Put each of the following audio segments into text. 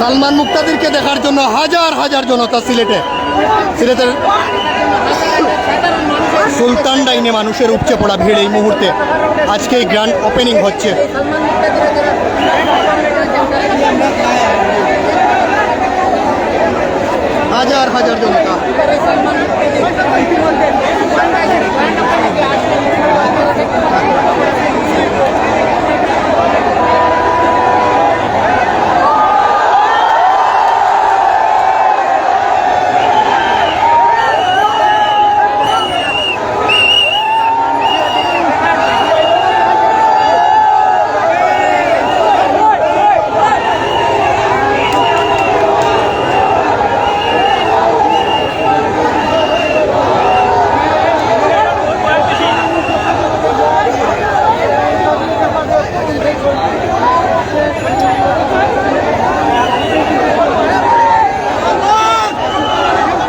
সালমান মুক্তাদিরকে দেখার জন্য হাজার হাজার জনতা সিলেটে। সিলেটের সুলতান ডাইনে মানুষের উপচে পড়া ভিড় এই মুহূর্তে। আজকে এই গ্র্যান্ড ওপেনিং হচ্ছে। হাজার হাজার জনতা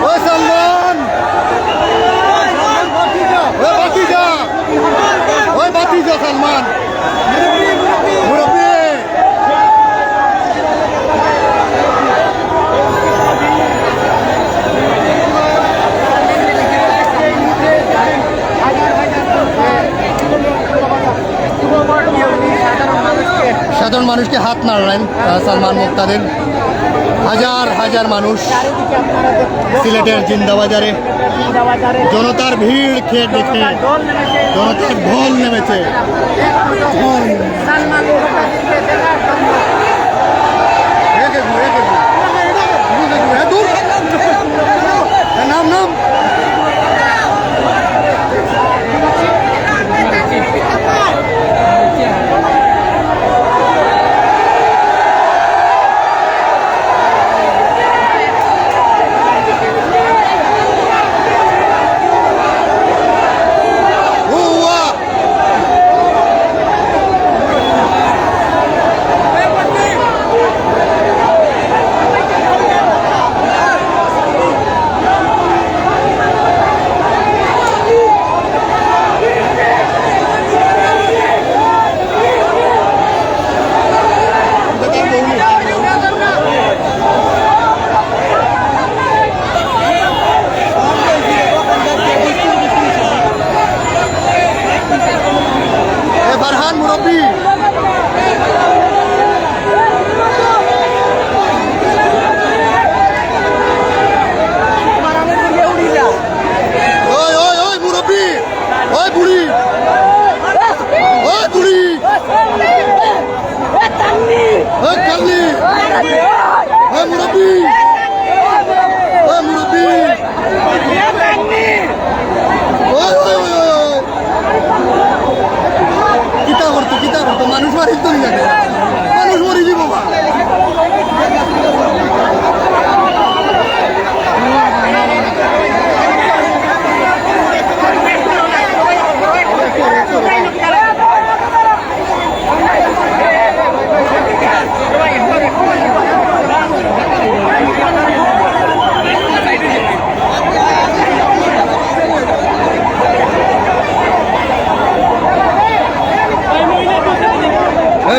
ও সালমান ও বাতিজা ওই বাতিজা সালমান সাধারণ মানুষকে হাত নাড়লেন সালমান মুক্তাদের। হাজার হাজার মানুষ। সিলেটের জিন্দাবাজারে। জনতার ভিড় খেয়ে দেখে জনতার ঢোল নেমেছে।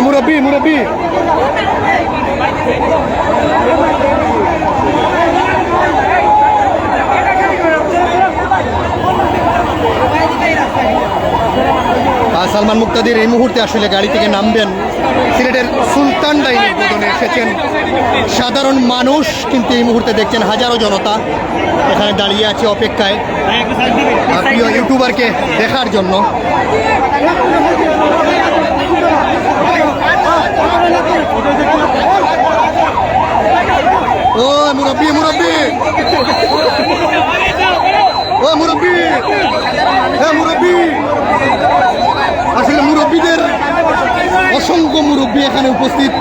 মুরব্বী মুরব্বী। সালমান মুক্তাদির এই মুহূর্তে আসলে গাড়ি থেকে নামবেন। সিলেটের সুলতান ডাইনি উদ্বোধনে এসেছেন সাধারণ মানুষ, কিন্তু এই মুহূর্তে দেখছেন হাজারো জনতা এখানে দাঁড়িয়ে আছে অপেক্ষায়। প্রিয় ইউটিউবারকে দেখার জন্য। ও মুরব্বী মুরব্বী। ও মুরব্বী। হ্যাঁ মুরব্বী। আসলে মুরব্বীদের অসংখ্য মুরব্বী এখানে উপস্থিত।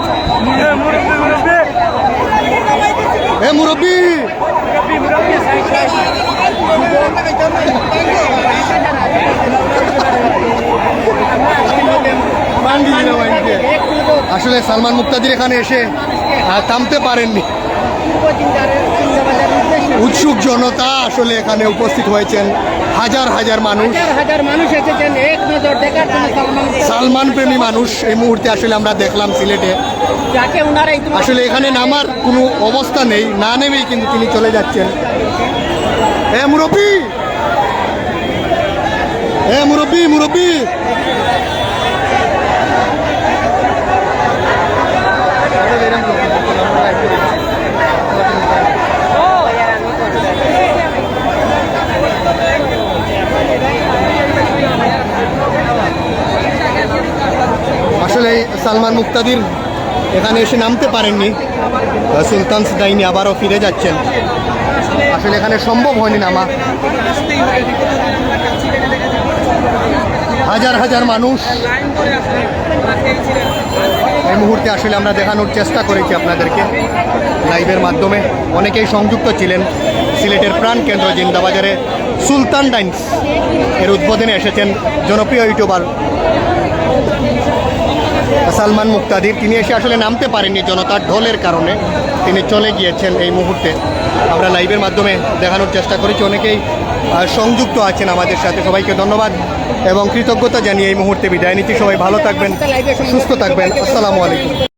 এ মুরব্বী। আসলে সালমান মুক্তাদির এখানে এসে থামতে পারেননি। উৎসুক জনতা আসলে এখানে উপস্থিত হয়েছেন। হাজার হাজার মানুষ। হাজার হাজার মানুষ এসেছেন এক নজর দেখার সালমান প্রেমী মানুষ এই মুহূর্তে আসলে আমরা দেখলাম সিলেটে। আসলে এখানে নামার কোনো অবস্থা নেই না নেমেই কিন্তু তিনি চলে যাচ্ছেন। এ মুরব্বী! এ মুরব্বী মুরব্বী আসলে সালমান মুক্তাদির এখানে এসে নামতে পারেননি। সুলতান দাইনি আবারও ফিরে যাচ্ছেন। আসলে এখানে সম্ভব হয়নি নামা। হাজার হাজার মানুষ এই মুহূর্তে আসলে আমরা দেখানোর চেষ্টা করেছি আপনাদেরকে লাইভের মাধ্যমে। অনেকেই সংযুক্ত ছিলেন। সিলেটের প্রাণ কেন্দ্র জিন্দাবাজারে সুলতান ডাইন্স এর উদ্বোধনে এসেছেন জনপ্রিয় ইউটিউবার। সালমান মুক্তাদির। তিনি এসে আসলে নামতে পারেননি জনতার ঢোলের কারণে। তিনি চলে গিয়েছেন এই মুহূর্তে। আমরা লাইভের মাধ্যমে দেখানোর চেষ্টা করেছি। অনেকেই সংযুক্ত আছেন আমাদের সাথে। সবাইকে ধন্যবাদ এবং কৃতজ্ঞতা জানিয়ে এই মুহূর্তে বিদায় নিচ্ছি। সবাই ভালো থাকবেন, সুস্থ থাকবেন। আসসালামু আলাইকুম।